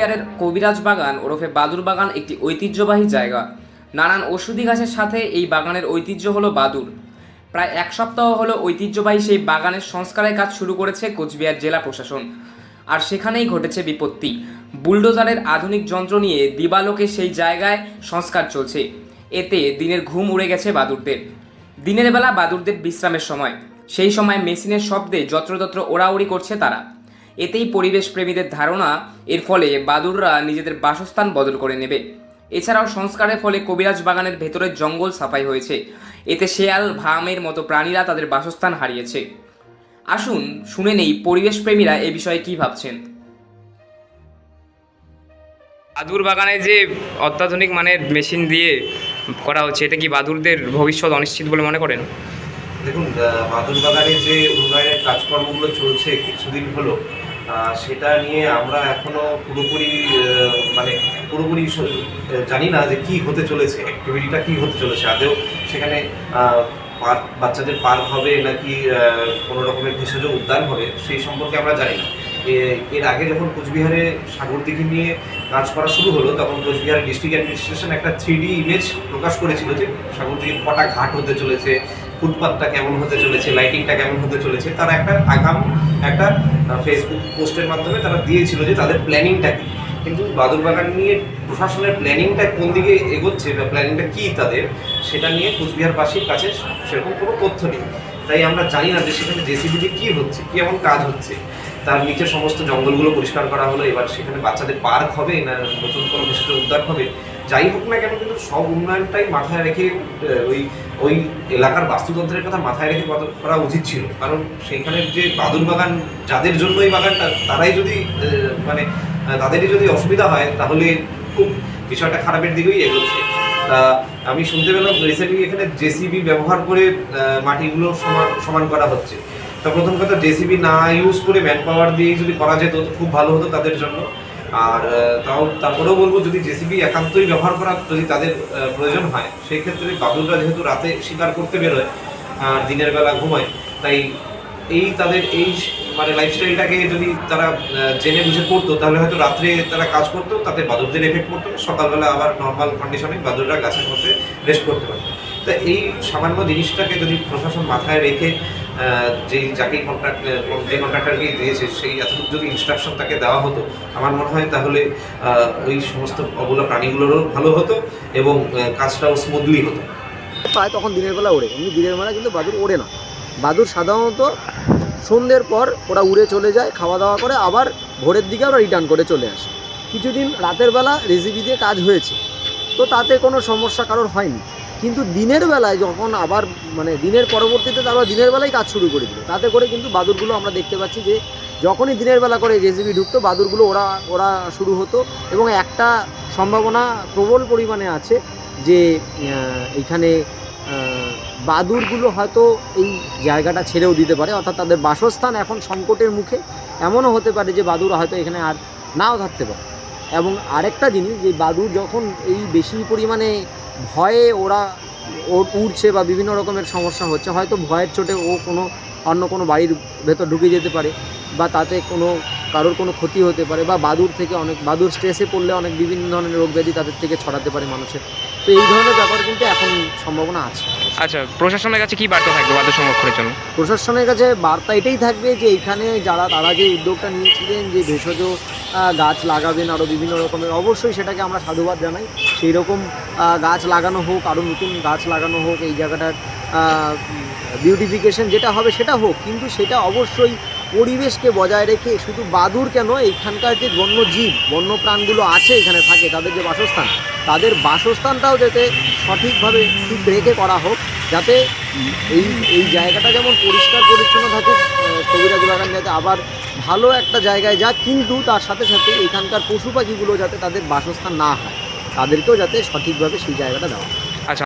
কোচবিহারের কবিরাজ বাগান ওরফে বাদুর বাগান একটি ঐতিহ্যবাহী জায়গা। নানান ওষুধি গাছের সাথে এই বাগানের ঐতিহ্য হলো বাদুর। প্রায় এক সপ্তাহ হলো ঐতিহ্যবাহী সেই বাগানের সংস্কারের কাজ শুরু করেছে কোচবিহার জেলা প্রশাসন। আর সেখানেই ঘটেছে বিপত্তি। বুলডোজারের আধুনিক যন্ত্র নিয়ে দিবালোকে সেই জায়গায় সংস্কার চলছে। এতে দিনের ঘুম উড়ে গেছে বাদুরদের। দিনের বেলা বাদুরদের বিশ্রামের সময়। সেই সময় মেশিনের শব্দে যত্রতত্র ওড়াউড়ি করছে তারা। এতেই পরিবেশ প্রেমীদের ধারণা এর ফলে বাদুররা নিজেদের বাসস্থান বদল করে নেবে। এছাড়াও সংস্কারের ফলে কবিরাজ বাগানের ভেতরের জঙ্গল সাফাই হয়েছে। এতে শেয়াল ভামের মতো প্রাণীরা তাদের বাসস্থান হারিয়েছে। আসুন শুনে নেই পরিবেশ প্রেমীরা এ বিষয়ে কি ভাবছেন। বাদুর বাগানে যে অত্যাধুনিক মানের মেশিন দিয়ে করা হচ্ছে এটা কি বাদুরদের ভবিষ্যৎ অনিশ্চিত বলে মনে করেন? দেখুন বাদুর বাগানে যে উন্নয়নের কাজকর্মগুলো চলছে কিছুদিন হলো সেটা নিয়ে আমরা এখনও পুরোপুরি মানে পুরোপুরি জানি না যে কি হতে চলেছে অ্যাক্টিভিটিটা কি হতে চলেছে। আদেও সেখানে পার্ক বাচ্চাদের পার্ক হবে নাকি কোনো রকমের ভেষজ উদ্যান হবে, সেই সম্পর্কে আমরা জানি না। এর আগে যখন কোচবিহারে সাগরদিঘি নিয়ে কাজ করা শুরু হলো, তখন কোচবিহার ডিস্ট্রিক্ট অ্যাডমিনিস্ট্রেশন একটা থ্রি ইমেজ প্রকাশ করেছিল যে সাগরদিঘির কটা ঘাট হতে চলেছে ফুটপাথটা কেমন হতে চলেছে লাইটিংটা কেমন হতে চলেছে, তারা একটা আগাম, একটা ফেসবুক পোস্টের মাধ্যমে তারা দিয়েছিল যে তাদের প্ল্যানিংটা কি। কিন্তু বাদুর বাগান নিয়ে প্রশাসনের প্ল্যানিংটা কোন দিকে এগোচ্ছে বা প্ল্যানিংটা কী তাদের, সেটা নিয়ে কোচবিহারবাসীর কাছে সেরকম কোনো তথ্য নেই। তাই আমরা জানি না যে সেখানে জেসিবি দিয়ে কী হচ্ছে কী এমন কাজ হচ্ছে। তার নিচে সমস্ত জঙ্গলগুলো পরিষ্কার করা হলো, এবার সেখানে বাচ্চাদের পার্ক হবে না, নতুন কোনো বিশিষ্ট উদ্যান হবে যাই হোক না কেন কিন্তু সব উন্নয়নটাই মাথায় রেখে ওই ওই এলাকার বাস্তুতন্ত্রের কথা মাথায় রেখে করা উচিত ছিল। কারণ সেইখানের যে বাদুর বাগান, যাদের জন্য এই বাগানটা, তারাই যদি মানে তাদেরই যদি অসুবিধা হয়, তাহলে খুব বিষয়টা খারাপের দিকেই এগোচ্ছে। তা আমি শুনতে পেলাম রিসেন্টলি এখানে জেসিবি ব্যবহার করে মাটিগুলো সমান সমান করা হচ্ছে। তা প্রথম কথা, জেসিবি না ইউজ করে ম্যান পাওয়ার দিয়ে যদি করা যেত, খুব ভালো হতো তাদের জন্য। আর তাও তারপরেও বলব যদি জেসিবি একান্তই ব্যবহার করা যদি তাদের প্রয়োজন হয়, সেই ক্ষেত্রে বাদুররা যেহেতু রাতে শিকার করতে বেরোয়, আর দিনের বেলা ঘুমায়, তাই এই তাদের এই মানে লাইফস্টাইলটাকে যদি তারা জেনে বুঝে করতো তাহলে হয়তো রাত্রে তারা কাজ করতো, তাতে বাদুরদের এফেক্ট না। সকালবেলা আবার নর্মাল কন্ডিশনে বাদুররা গাছের মধ্যে রেস্ট করতে পারতো তা এই সামান্য জিনিসটাকে যদি প্রশাসন মাথায় রেখে যেই যাকে কন্ট্রাক্ট যে কন্ট্রাক্টারকে দিয়েছে, সেই এতটুকু যদি ইনস্ট্রাকশন তাকে দেওয়া হতো, আমার মনে হয় তাহলে ওই সমস্ত অবলা প্রাণীগুলোরও ভালো হতো এবং কাজটাও স্মুথলি হতো। পায় তখন দিনের বেলা ওড়ে। এমনি দিনের বেলা কিন্তু বাদুর ওড়ে না। বাদুর সাধারণত সন্ধ্যের পর ওরা উড়ে চলে যায়, খাওয়া দাওয়া করে, আবার ভোরের দিকে ওরা রিটার্ন করে চলে আসে। কিছুদিন রাতের বেলা রেসিপি দিয়ে কাজ হয়েছে। তো তাতে কোনো সমস্যা কারোর হয়নি। কিন্তু দিনের বেলায় যখন আবার মানে দিনের পরবর্তীতে তারা দিনের বেলায় কাজ শুরু করে দিল। তাতে করে কিন্তু বাদুরগুলো আমরা দেখতে পাচ্ছি যে, যখনই দিনের বেলা করে জেসিবি ঢুকতো, বাদুরগুলো ওরা ওরা শুরু হতো এবং একটা সম্ভাবনা প্রবল পরিমাণে আছে যে এইখানে বাদুরগুলো হয়তো এই জায়গাটা ছেড়েও দিতে পারে। অর্থাৎ তাদের বাসস্থান এখন সংকটের মুখে। এমনও হতে পারে যে বাদুর হয়তো এখানে আর নাও থাকতে পারে। এবং আরেকটা জিনিস যে, বাদুর যখন এই বেশি পরিমাণে ভয়ে ওরা ও উড়ছে বা বিভিন্ন রকমের সমস্যা হচ্ছে। হয়তো ভয়ের চোটে ও কোনো অন্য কোনো বাড়ির ভেতর ঢুকে যেতে পারে বা তাতে কোনো কারোর কোনো ক্ষতি হতে পারে বা বাদুর থেকে অনেক বাদুর স্ট্রেসে পড়লে অনেক বিভিন্ন ধরনের রোগ ব্যাধি তাদের থেকে ছড়াতে পারে মানুষের। তো এই ধরনের ব্যাপার কিন্তু এখন সম্ভাবনা আছে। আচ্ছা প্রশাসনের কাছে কি বার্তা থাকবে বাদুর সংরক্ষণের জন্য? প্রশাসনের কাছে বার্তা এটাই থাকবে যে এখানে যারা তারা যে উদ্যোগটা নিয়েছিলেন যে ভেষজ গাছ লাগাবেন আরও বিভিন্ন রকমের অবশ্যই সেটাকে আমরা সাধুবাদ জানাই। সেই রকম গাছ লাগানো হোক আরও নতুন গাছ লাগানো হোক, এই জায়গাটার বিউটিফিকেশন যেটা হবে সেটা হোক, কিন্তু সেটা অবশ্যই পরিবেশকে বজায় রেখে শুধু বাদুর কেন এইখানকার যে বন্যজীব, বন্যপ্রাণগুলো আছে এখানে থাকে, তাদের যে বাসস্থান, তাদের বাসস্থানটাও যাতে সঠিকভাবে ঠিক রেখে করা হোক, যাতে এই এই জায়গাটা যেমন পরিষ্কার পরিচ্ছন্ন থাকে কবিরাজ বাগান যাতে আবার ভালো একটা জায়গায় যাক, কিন্তু তার সাথে সাথে এখানকার পশু পাখিগুলো যাতে তাদের বাসস্থান না হয়। তাদেরকেও যাতে সঠিকভাবে সেই জায়গাটা দেওয়া হয়।